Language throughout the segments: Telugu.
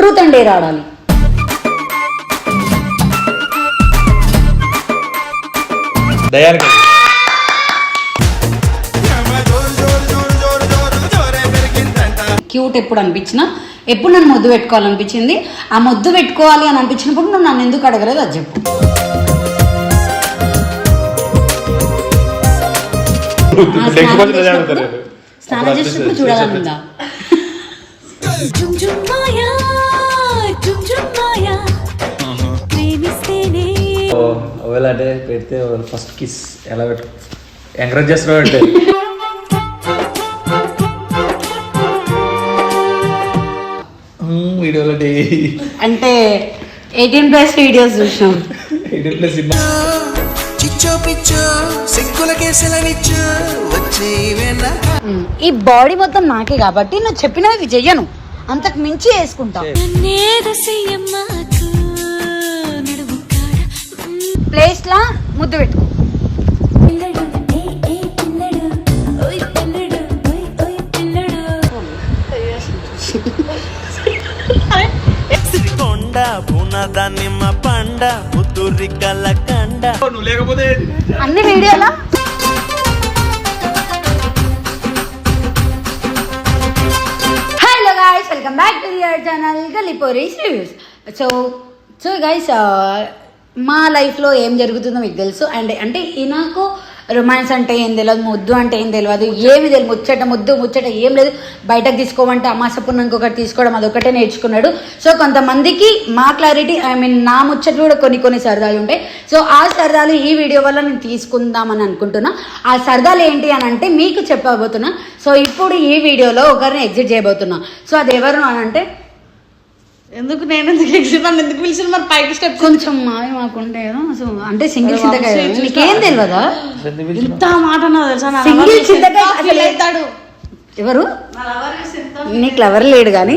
ట్రూత్ అండ్ డేర్ ఆడాలి దయానికి క్యూట్ ఎప్పుడు అనిపించినా ఎప్పుడు నన్ను ముద్దు పెట్టుకోవాలనిపించింది ఆ ముద్దు పెట్టుకోవాలి అని అనిపించినప్పుడు నువ్వు నన్ను ఎందుకు అడగలేదు అది చెప్పు. స్నానం చేసినప్పుడు చూడాలనుందా? ఒకవేళ అంటే పెడితే ఫస్ట్ కిస్ ఎలా పెట్టు ఎంకరేజ్ చేస్తున్నావు అంటే? వీడియోలో అంటే ఎయిటీన్ ప్లస్ వీడియోస్ చూసినాం. ఎయిటీన్ ప్లస్ వచ్చి ఉమ్, ఈ బాడీ మొత్తం నాకే కాబట్టి నువ్వు చెప్పినవి చెయ్యను. అంతకు మించి వేసుకుంటా. కలకండ నువ్వు లేకపోతే అన్ని వీడియోలా? Hello guys welcome back to your channel గలిపోరీస్ reviews so so guys మా లైఫ్లో ఏం జరుగుతుందో మీకు తెలుసు. అండ్ అంటే ఈ నాకు రొమాన్స్ అంటే ఏం తెలియదు ముద్దు అంటే ఏం తెలియదు ఏమి తెలియదు ముచ్చట ముద్దు ముచ్చట ఏం లేదు. బయటకు తీసుకోమంటే అమాస పుణ్యానికి ఒకటి తీసుకోవడం అదొకటే నేర్చుకున్నాడు. సో కొంతమందికి మా క్లారిటీ ఐ మీన్ నా ముచ్చట్లు కూడా కొన్ని కొన్ని సరదాలు ఉంటాయి. సో ఆ సరదాలు ఈ వీడియో వల్ల నేను తీసుకుందామని అనుకుంటున్నా. ఆ సరదాలు ఏంటి అని అంటే మీకు చెప్పబోతున్నా. సో ఇప్పుడు ఈ వీడియోలో ఒకరిని ఎగ్జిట్ చేయబోతున్నా. సో అది ఎవరు అని అంటే ఎందుకు నేను ఎందుకు ఎగ్జిట్? నన్ను ఎందుకు పిలిచిన మరి పైకి స్టెప్ కొంచెం మావి మాకుంటే కదా సో అంటే సింగిల్ చింతకాయ నీకేం తెలియదా ఇంత మాట నాకు తెలుసా? నా సింగిల్ చింతకాయ అసలు అవుతాడు ఎవరు? నీకు ఎవరు లేడు కానీ.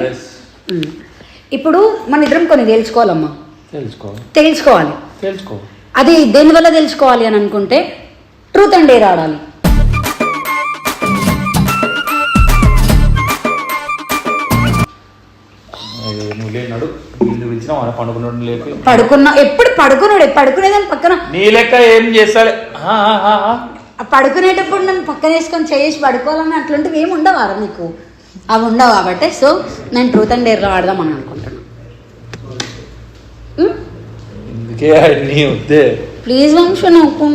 ఇప్పుడు మన ఇద్దరం కొన్ని తెలుసుకోవాలమ్మా తెలుసుకో తెలుసుకోవాలి తెలుసుకో అది దేనివల్ల తెలుసుకోవాలి అని అనుకుంటే ట్రూత్ అండ్ డేర్ ఆడాలి. లేనాడు పిలిచినా మన పండుకున్నాడు లేపి పడుకున్న ఎప్పుడు పడుకున్నాడు? పడుకునేదాన్ని పక్కన. నీ లెక్క ఏం చేస్తాలే పడుకునేటప్పుడు నన్ను పక్కన వేసుకొని చేసి పడుకోవాలని అట్లాంటివి ఏమి ఉండవా నీకు? అవి ఉండవు కాబట్టి? సో నేను ట్రూత్ అండ్ డేర్లో ఆడదామని అనుకుంటున్నాను ప్లీజ్ వంశ నాకు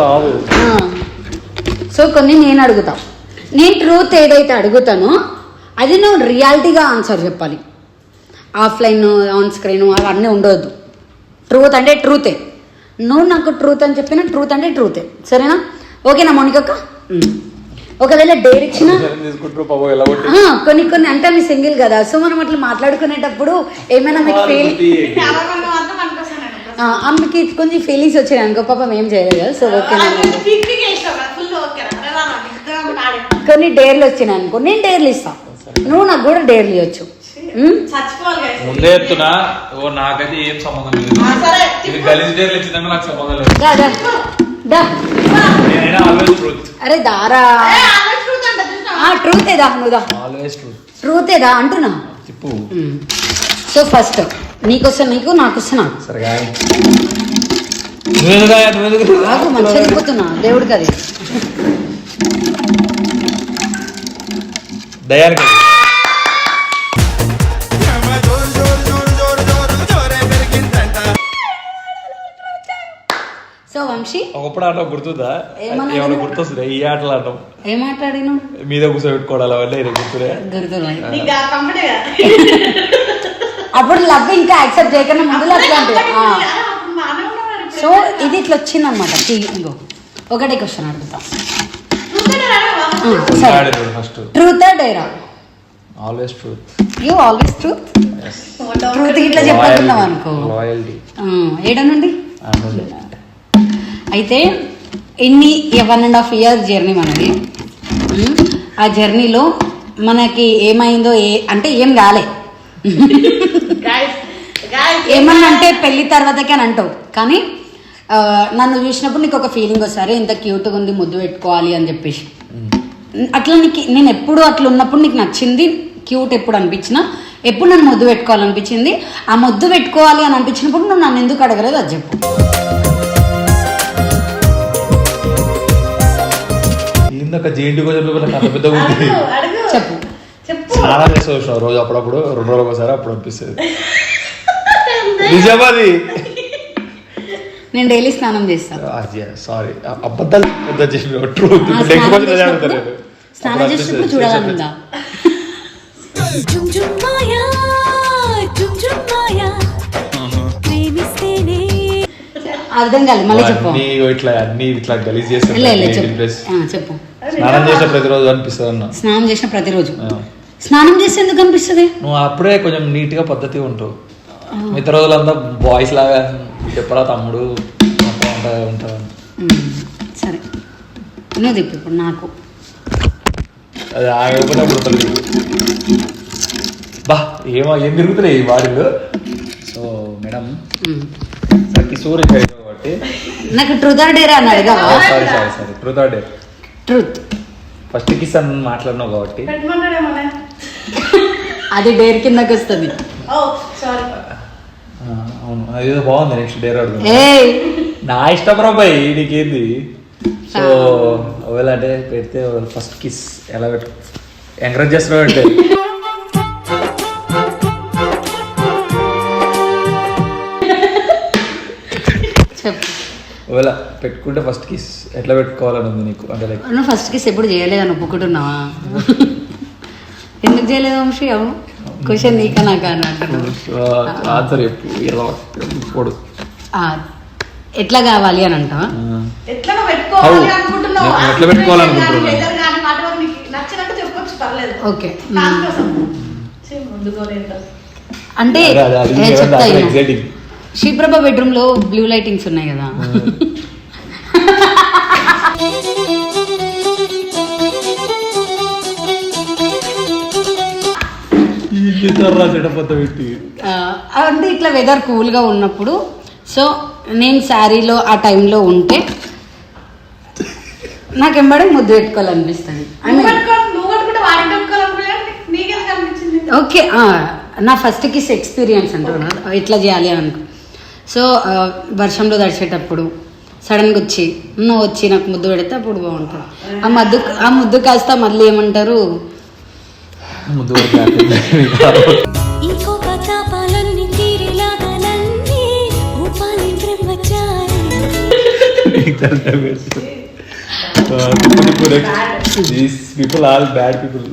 కాదు. సో కొన్ని నేను అడుగుతా. నేను ట్రూత్ ఏదైతే అడుగుతానో అది నువ్వు రియాలిటీగా ఆన్సర్ చెప్పాలి. ఆఫ్లైన్ ఆన్ స్క్రీన్ అవన్నీ ఉండవద్దు ట్రూత్ అంటే ట్రూతే నువ్వు నాకు ట్రూత్ అని చెప్పిన ట్రూత్ అంటే ట్రూతే సరేనా? ఓకేనా మౌనికక్క ఉమ్. ఒకవేళ డేర్ ఇచ్చిన కొన్ని కొన్ని అంటే మీ సింగిల్ కదా. సో మనం అట్లా మాట్లాడుకునేటప్పుడు ఏమైనా మీకు ఫీల్ ఆమెకి కొంచెం ఫీలింగ్స్ వచ్చాయి అనుకో పాపం ఏం చేయలేదు కదా. సో ఓకే పిక్ పిక్ వేసినావు కదా ఫుల్ ఓకే రా రా రా ఇద్దరం కొన్ని డేర్లు వచ్చినాయి అనుకో నేను డేర్లు ఇస్తా. నువ్వు నాకు కూడా డేర్లు ఇవ్వచ్చు ఉమ్? చచ్చిపోవాలి guys. ముందే చెప్తున్నా ఓ నాకైతే ఏం సంబంధం లేదు. ఆ, సరే ఇది గలీజ్ డేర్లు ఇచ్చిందంటే నాకు సంబంధం లేదు. దా, దా. దా. నేనైనా ఆల్వేస్ ట్రూత్ అరే దారా. ఏ, ఆమె truth అంట చూసినావా? ఆ ట్రూతే దా నువ్వు దా. ఆల్వేస్ ట్రూత్ ట్రూతే దా అంటున్నా. సో ఫస్ట్ నీకొస్తా నీకు నాకు. వస్తా నాకు మంచిగా దేవుడికి అది. దయానికి. సో వంశీ ఒకప్పుడు ఆటం గుర్తుందా? ఏమైనా గుర్తొస్తుంది? ఈ ఆటలు ఆడటం ఏం మాట్లాడిను మీద కూర్చోబెట్టుకోవడాలి నీకు గుర్తులే? అప్పుడు లవ్ ఇంకా యాక్సెప్ట్ చేయకుండా ముందు లవ్ అంటే అరే, అప్పుడు బాగానే ఉన్నాడు ఇప్పుడు. సో ఇది ఇట్లా వచ్చింది అనమాట ఇంకో ఒకటే క్వశ్చన్ అడుగుతా. Truth dare always truth you always truth truth ఇట్లా చెప్పనున్నావు అనుకో. అయితే ఇన్ని one and half year journey మనది? ఉమ్, ఆ జర్నీలో మనకి ఏమైందో ఏ అంటే ఏం కాలే Guys, guys, ఏమన్నా? అంటే పెళ్ళి తర్వాతకే అని అంటావు. కానీ నన్ను చూసినప్పుడు నీకు ఒక ఫీలింగ్ వస్తారు ఇంత క్యూట్గా ఉంది ముద్దు పెట్టుకోవాలి అని చెప్పేసి. అట్లా నీకు నేను ఎప్పుడు అట్లా ఉన్నప్పుడు నీకు నచ్చింది క్యూట్ ఎప్పుడు అనిపించినా ఎప్పుడు నన్ను ముద్దు పెట్టుకోవాలనిపించింది ఆ ముద్దు పెట్టుకోవాలి అని అనిపించినప్పుడు నువ్వు నన్ను ఎందుకు అడగలేదు అది చెప్పు. చెప్పు. చేస్తూ వచ్చిన రోజు అప్పుడప్పుడు రెండు రోజులు ఒకసారి అప్పుడు అనిపిస్తుంది. నిజమది నేను డైలీ స్నానం చేస్తాను సారీ అబద్ధాలు పెద్ద చేసిన ట్రూత్ ఆ, నెక్స్ట్ స్నానం చేసినప్పుడు- చూడాలనుందా అర్థం కాలేదు మళ్ళీ చెప్పు. అన్ని ఇట్లా అన్ని ఇట్లా గలీజ్ చేస్తాను చెప్పు. స్నానం చేసిన ప్రతిరోజు అనిపిస్తుంది అన్న. స్నానం చేసిన ప్రతిరోజు. స్నానం చేస్తే ఎందుకు అనిపిస్తుంది? నువ్వు అప్పుడే కొంచెం నీట్గా పద్ధతిగా ఉంటావు మిగతా రోజులంతా బాయ్స్ లాగా చెప్పరా తమ్ముడు. ఉమ్, సరే. నువ్వు చెప్పు ఇప్పుడు నాకు. అది ఆగకపోతే అప్పుడు బా ఏమో ఏం తిరుగుతున్నాయి ఈ బాడీలో సో మేడం. సరికి సూర్య కాబట్టి నాకు ట్రూత్ ఆర్ డేరా అని అడగవా? Sorry sorry sorry. Truth or dare. Truth. First kiss అని మాట్లాడినావు కాబట్టి. అది డేర్ కిందకి వస్తుంది. Oh sorry. అవును. అదేదో బాగుంది నెక్స్ట్ డేర్ అడుగు ఏ నా ఇష్టం రాబాయి నీకేంది? సో ఒకవేళ అంటే పెడితే ఫస్ట్ కిస్ ఎలా పెట్టు ఎంకరేజ్ చేస్తున్నావు అంటే. ఒకవేళ పెట్టుకుంటే ఫస్ట్ కిస్ ఎట్లా పెట్టుకోవాలని ఉంది నీకు? అంటే లైక్ ఫస్ట్ కిస్ ఎప్పుడు చేయలేదని ఒప్పుకుంటున్నావా? ఎందుకు చేయలేదు వంశీ? అవు క్వశ్చన్ నీకా నాకా అని ఆన్సర్ ఇప్పుడు ఎట్లా కావాలి అని అంటావా? ఎట్లా పెట్టుకోవాలనుకుంటున్నాను? ఓకే. అంటే చెప్తా. శ్రీప్రభ బెడ్రూమ్లో బ్లూ లైటింగ్స్ ఉన్నాయి కదా. అంటే ఇట్లా వెదర్ కూల్గా ఉన్నప్పుడు సో నేను శారీలో ఆ టైంలో ఉంటే నాకు ఎంబడే ముద్దు పెట్టుకోవాలనిపిస్తుంది. ఓకే ఆ, నా ఫస్ట్ కిస్ ఎక్స్పీరియన్స్ అంటున్నా ఎట్లా చేయాలి అని అనుకో. సో వర్షంలో తడిచేటప్పుడు సడన్గా వచ్చి నువ్వు వచ్చి నాకు ముద్దు పెడితే అప్పుడు బాగుంటుంది. ఆ ముద్దు ఆ ముద్దు కాస్త మళ్ళీ ఏమంటారు these people all bad people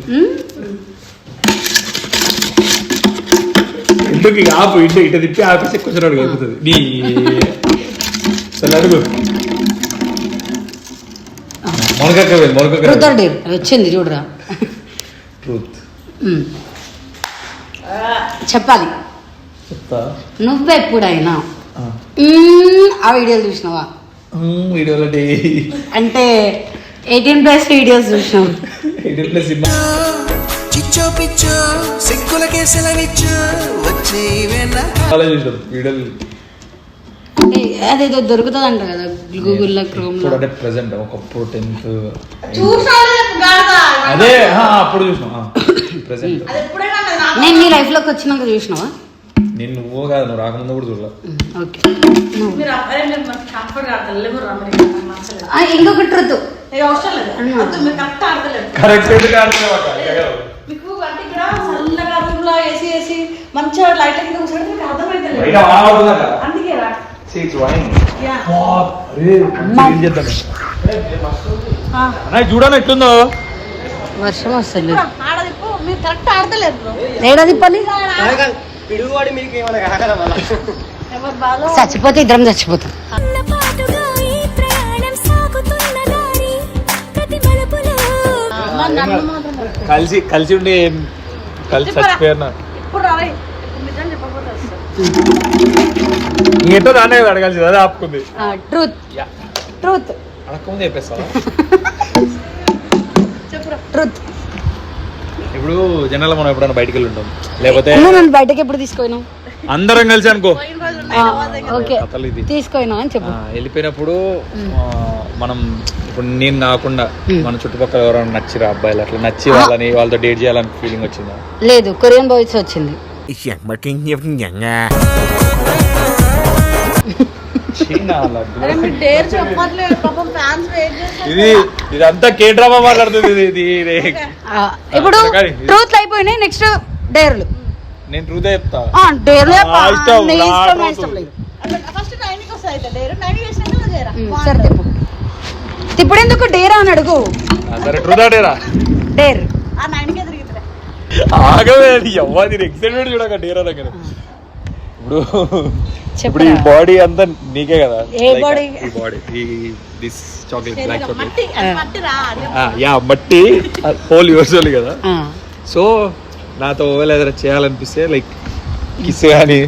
ఎందుకు ఆపు ఇంటి ఇట తిప్పి ఆపేసి కొంచెం అడుగు అయిపోతుంది నీ అడుగు మొనకక్క ట్రూత్ మొనకక్క ఆర్ వచ్చింది చూడరా ట్రూత్ చెప్పాలి. చెప్తా. నువ్వు ఎప్పుడైనా ఆ. వీడియోలు చూసినావా? వీడియోలో అంటే ఎయిటీన్ ప్లస్ వీడియోస్ చూసినావు ఎయిటీన్ ప్లస్ చిచ్చో పిచ్చో సిగ్గులకే సెలవిచ్చు వచ్చే వీడియోలు. ఏ, అదేదో దొరుకుతుంది అంట కదా గూగుల్లో క్రోమ్లో అంటే ప్రెసెంట్ ఒకప్పుడు టెన్త్ అదే అప్పుడు చూసినాం ప్రెసెంట్ అది ఎప్పుడైనా అది నా- నేను నీ లైఫ్లోకి వచ్చినాక చూసినావా? నేను నువ్వు కాదు నువ్వు రాకముందు కూడా చూడలే. Hmm, okay. నువ్వు మీరు అబ్బాయి మీరు కంఫర్ట్ ఆడతారు? లేవు రమ్మని నాకు నచ్చలేదు. ఆ, ఇంకొక ట్రుత్ నీకు అవసరం లేదు. వద్దు, మీరు కరెక్ట్ ఆడతలేదు. కరెక్ట్ మీకు అంటే ఇక్కడ చల్లగా రూమ్లో ఏసీ వేసి మంచిగా లైట్ కింద కూర్చోడం మీకు అర్థమైతే బయట వాన పడుతుందట. అందుకే రా. యా. చూడని ఎట్లుందో? వర్షం వస్తుంది మీరు కరెక్ట్ ఆడతలేదు బ్రో ఏడా తిప్పాలి ఎవరు బాలో? చచ్చిపోతే ఇద్దరం చచ్చిపోతాం. కలిసి కలిసి ఉండి కలిసి? చచ్చిపోయారు ఇంకెట్టో దాన్నే కదా అడగాల్సింది అదే ఆపుకుంది. Truth truth అడగకముందు చెప్పేస్తావా? చెప్పురా? ట్రూత్ ఇప్పుడు జనాలు మనం ఎప్పుడైనా బయటికి వెళ్ళి ఉంటాం లేకపోతే నన్ను బయటకి ఎప్పుడు తీసుకుపోయినావు అందరం కలిసి అనుకో ఓకే తీసుకోయినా అని చెప్పు వెళ్ళిపోయినప్పుడు మనం ఇప్పుడు నేను కాకుండా మన చుట్టుపక్కల ఎవరైనా నచ్చిరా అబ్బాయిలు అట్లా నచ్చి వాళ్ళని వాళ్ళతో డేట్ చేయాలని ఫీలింగ్ వచ్చిందా లేదు కొరియన్ బాయ్స్ వచ్చింది ఇది ఇదంతా కే డ్రామా మాట్లాడుతుంది ఇది ఇప్పుడు. ట్రూత్ అయిపోయినాయి నెక్స్ట్ డేర్లు. నేను ట్రూదే చెప్తా. డేర్లు సరే ఇప్పుడు ఎందుకు డేరా అని అడుగు? ఆ, సరే ట్రూదా డేరా? డేర్. ఆ నైన్కే తిరుగుతుంది ఆగవే అది ఎవ్వది ఎక్సైటెడ్ చూడక డేరా దగ్గర. ఇప్పుడు ఇప్పుడు ఈ బాడీ అంతా నీకే కదా? ఏ body? ఈ బాడీ ఈ this chocolate black chocolate yeah మట్టి హోల్ యువర్స్ కదా. సో నాతో ఒకవేళ ఏదైనా చేయాలనిపిస్తే లైక్ కిస్ కానీ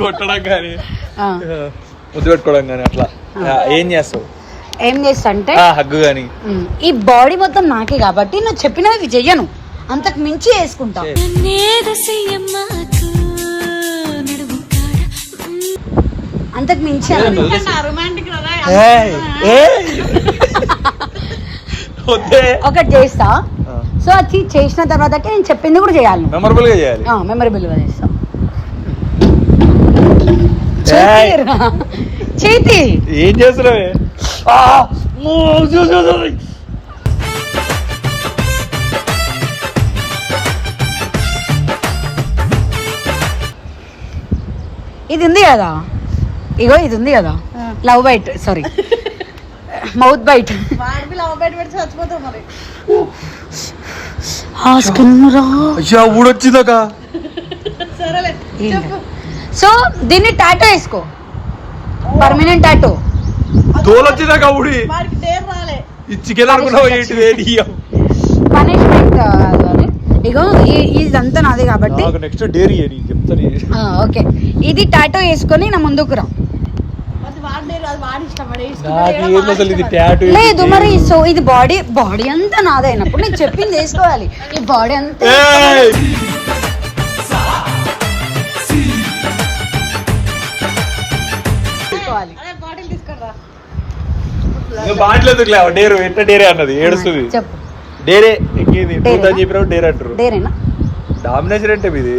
కొట్టడం కానీ. ముద్దు పెట్టుకోవడం కానీ అట్లా. ఏం చేస్తావు? ఏం చేస్తా అంటే హగ్గు కానీ ఈ బాడీ మొత్తం నాకే కాబట్టి నువ్వు చెప్పినవి చెయ్యను. అంతకు మించి వేసుకుంటా. అంతకు మించి ఒకటి చేస్తా. సో అది చేసిన తర్వాత నేను చెప్పింది కూడా చేయాలి. మెమరబుల్గా చేయాలి. మెమరబుల్గా చేస్తా. చేతి ఏం చేస్తున్నావే. ఇది ఉంది కదా? ఇగో ఇది ఉంది కదా love bite sorry mouth bite ఊడొచ్చిందక so దీన్ని టాటో వేసుకో. పర్మనెంట్ టాటో తోలొచ్చిందక ఊడి. పనిష్మెంట్ ఇగో ఇదంతా నాది కాబట్టి. నాకు నెక్స్ట్ డేరీ నీకు చెప్తాను. ఓకే. ఇది టాటో వేసుకొని నా ముందుకు రా. లేదు మరి సో ఇది బాడీ బాడీ అంతా నాదే అయినప్పుడు నేను చెప్పింది వేసుకోవాలి. ఈ బాడీ అంతా డేరు ఎట్ట డేరే అన్నది? ఏడుస్తుంది. చెప్పు. డేరే ఎక్కింది. డేరేనా? టూత్ అని చెప్పినప్పుడు డేరే అంటారు. డేరేనా? డామినేషన్ అంటే మీది?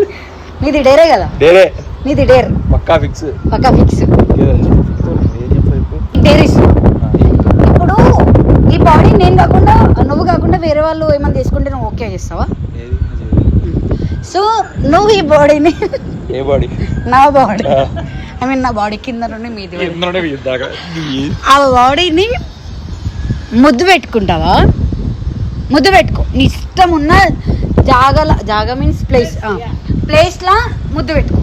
నీది డేరే కదా? డేరే. నీది డేర్. పక్కా ఫిక్స్ పక్కా ఫిక్స్ చెప్తావు ఇప్పుడు డేర్ ఇష్టం ఇప్పుడు ఈ బాడీ నేను కాకుండా నువ్వు కాకుండా వేరే వాళ్ళు ఏమైనా తీసుకుంటే నువ్వు ఓకే చేస్తావా? సో నువ్వు ఈ బాడీని ఏ బాడీ నా బాడీ ఐ మీన్ నా బాడీ కింద నుండి మీది ఆ బాడీని ముద్దు పెట్టుకుంటావా? ముద్దు పెట్టుకో. నీ ఇష్టం ఉన్న జాగల జాగ మీన్స్ ప్లేస్ ప్లేస్లా ముద్దు పెట్టుకో.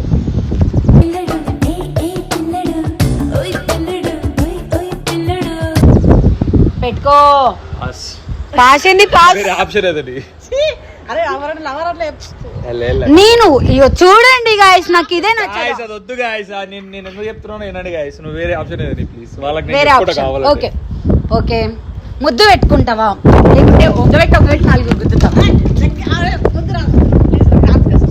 పెట్టుకో. పాస్. పాస్ ఏంది పాస్ వేరే ఆప్షన్. నేను ఇగో చూడండి గాయస్ నాకు ఇదే నచ్చదు. అది వద్దు గాయస్ నేను నేను ఎందుకు చెప్తున్నాను ఏనండి గాయస్ నువ్వు వేరే ఆప్షన్ ఏదండి ప్లీజ్ వాళ్ళకి వేరే ఆప్షన్. ఓకే. ఓకే. ముద్దు పెట్టుకుంటావా? లేకుంటే ఒక పెట్టి ఒక పెట్టి నాలుగు గుద్దుతావా.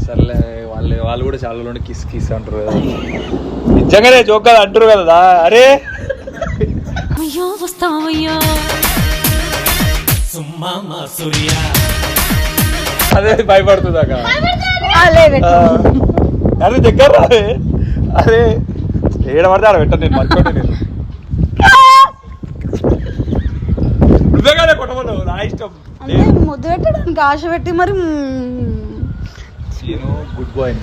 సర్లే వాళ్ళు వాళ్ళు కూడా చాలా కిస్ కిస్ అంటారు కదా. నిజంగానే జోక్ కదా అంటారు కదా. అరే అయ్యో వస్తావయ్యా. అదే పెట్టు. అరే దగ్గర రావే అరే ఏడ పడితే ఆడ పెట్టను నేను మర్చిపోతే నేను. నువ్వే కదా కొట్టమన్నావు నా ఇష్టం. అంటే ముద్దు పెట్టడానికి ఆశ పెట్టి మరి గుడ్ బాయ్.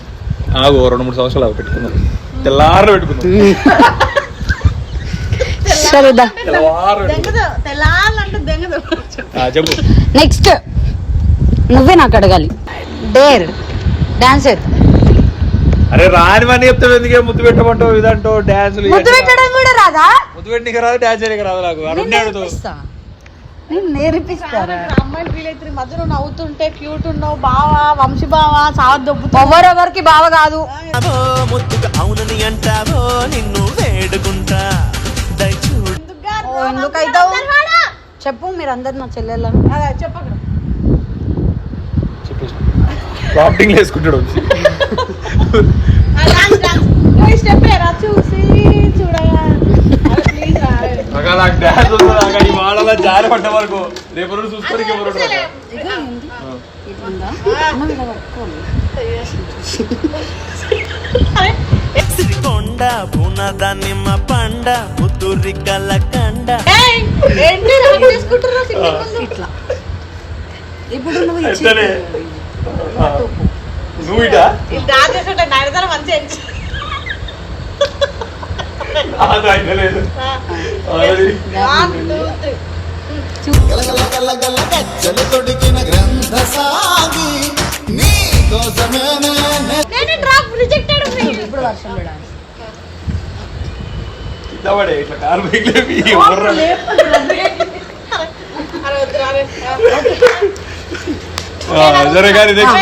ఆగు రెండు మూడు సంవత్సరాలు పెట్టుకున్నాను తెల్లారు పెట్టుకున్నాను నెక్స్ట్ నువ్వే నాకు అడగాలి. Dare dancer. అరే రాని అని చెప్తావు ఎందుకే ముద్దు పెట్టమంటావు ఇదంటావు డాన్సులు ముద్దు పెట్టడం కూడా రాదా? ముద్దు పెట్టినకి రాదు డాన్స్ చేయడానికి రాదు నాకు. నేను అరుణ్ణి అడుగుతావు. నేర్పిస్తా. నేను నేర్పిస్తారా అమ్మాయిలు ఫీల్ అవుతుంది మధ్యలో నవ్వుతుంటే క్యూట్ ఉన్నావు బావా వంశీ బావా చాలా దొబ్బుతావు. ఎవరెవరికి బావ కాదు. ముద్దుగా అవునని అంటావో నిన్ను వేడుకుంటా. ఎందుకు అవుతావు చెప్పు మీరు అందరు నా చెల్లెళ్ళని ప్రాంప్టింగ్ వేసుకుంటాడు చూసి చూడగా ప్లీజ్ రా. నాకు నాకు డాన్స్ వస్తుంది నాకు ఈ వాడాల జారి పడ్డ వరకు. రేపు రోజు చూసుకోనికి ఎవరు ఉండరు. సిరికొండ పునద నిమ్మ పండ పుత్తూరి కలకండ? ఇట్లా ఇప్పుడు నువ్వు ఇచ్చి? నువ్వు ఇటా. గలగల గజ్జలు గ్రంథ సాగి నీ కోసమే ఇప్పుడు వర్షం డాన్స్ పడే, ఇట్లా సరే కానీ నెక్స్ట్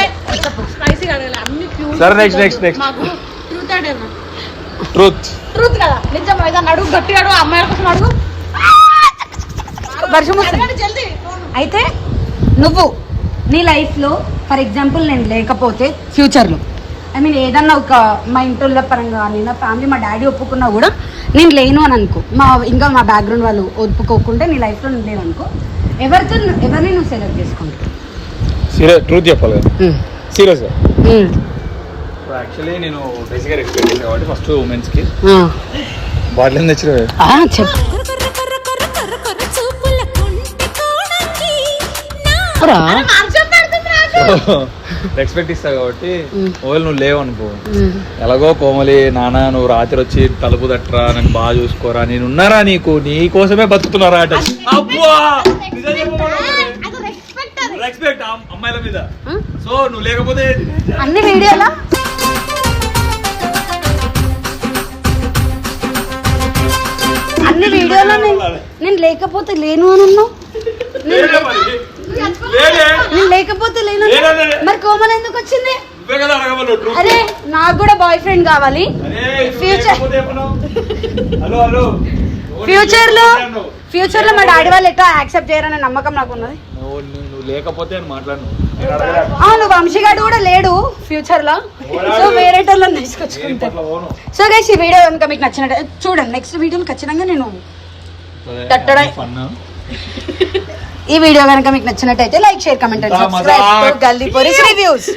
సరే, next, next. మాకు ట్రూత్ ట్రూత్ ట్రూత్ కదా? నిజం ఏదన్నా అడుగు గట్టిగా అడుగు అమ్మాయిల కోసం అడుగు వర్షం వస్తుంది. అయితే నువ్వు నీ లైఫ్లో ఫర్ ఎగ్జాంపుల్ నేను లేకపోతే ఫ్యూచర్లో ఐ మీన్ ఏదన్నా ఒక మా ఇంట్లో పరంగా కానీ నా ఫ్యామిలీ మా డాడీ ఒప్పుకున్నా కూడా నేను లేను అని అనుకో మా ఇంకా మా బ్యాక్గ్రౌండ్ వాళ్ళు ఒప్పుకోకుంటే నీ లైఫ్లో నేను లేను అనుకో ఎవరితో ఎవరిని నువ్వు సెలెక్ట్ చేసుకుంటావు సీరియస్ ట్రూత్ చెప్పాలి సీరియస్గా యాక్చువల్లీ నేను బేసిక్గా చేసాను కాబట్టి ఫస్ట్ ఉమెన్స్కి బాటిల్ ఏం తెచ్చిన చెప్పు కొర్ర రెస్పెక్ట్ ఇస్తా కాబట్టి. ఒకవేళ నువ్వు లేవు అనుకో. ఎలాగో కోమలి నాన్న నువ్వు రాత్రి వచ్చి తలుపు తట్టరా నన్ను బాగా చూసుకోరా నేను ఉన్నారా నీకు? నీ కోసమే బతుకుతున్నారా అట రెస్పెక్ట్ అమ్మాయిల మీద? సో నువ్వు లేకపోతే అన్ని వీడియోలా? అన్ని వీడియోలో నేను- లేకపోతే లేను అని అన్నావు? మరి. కోమల్ ఎందుకు వచ్చింది? నువ్వే. అరే నాకు కూడా బాయ్ ఫ్రెండ్ కావాలి. నువ్వు ఫ్యూచర్ ఫ్యూచర్లో నువ్వు ఫ్యూచర్లో మా డాడీ వాళ్ళు ఎట్లా యాక్సెప్ట్ చేయరనే నమ్మకం నాకు ఉన్నది. నువ్వు నువ్వు లేకపోతే మాట్లాడు అడగలే. అవును వంశీగాడు కూడా లేడు ఫ్యూచర్లో సో వేరే వాళ్ళని నేను తీసుకొచ్చుకుంటా ఇప్పట్లో పోను. సో గైస్ ఈ వీడియో కనుక మీకు నచ్చినట్టు చూడండి నెక్స్ట్ వీడియోలో ఖచ్చితంగా నేను తట్టడా- ఈ వీడియో కనుక మీకు నచ్చినట్టయితే like share comment and subscribe. గల్లీ పోరీస్ రివ్యూస్